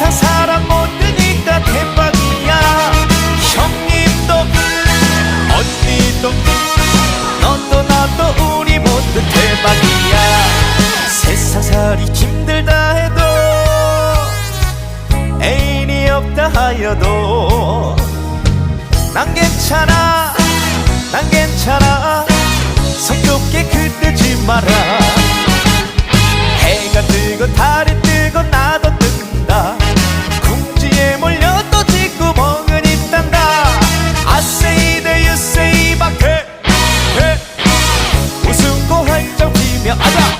세상 사람 모두니까 대박이야. 형님도 언니도 너도 나도 우리 모두 대박이야. 세상살이 힘들다 해도 애인이 없다 하여도 난 괜찮아 난 괜찮아. 성격 깨끗하지 마라. 해가 뜨고 달이 뜨고 나 아자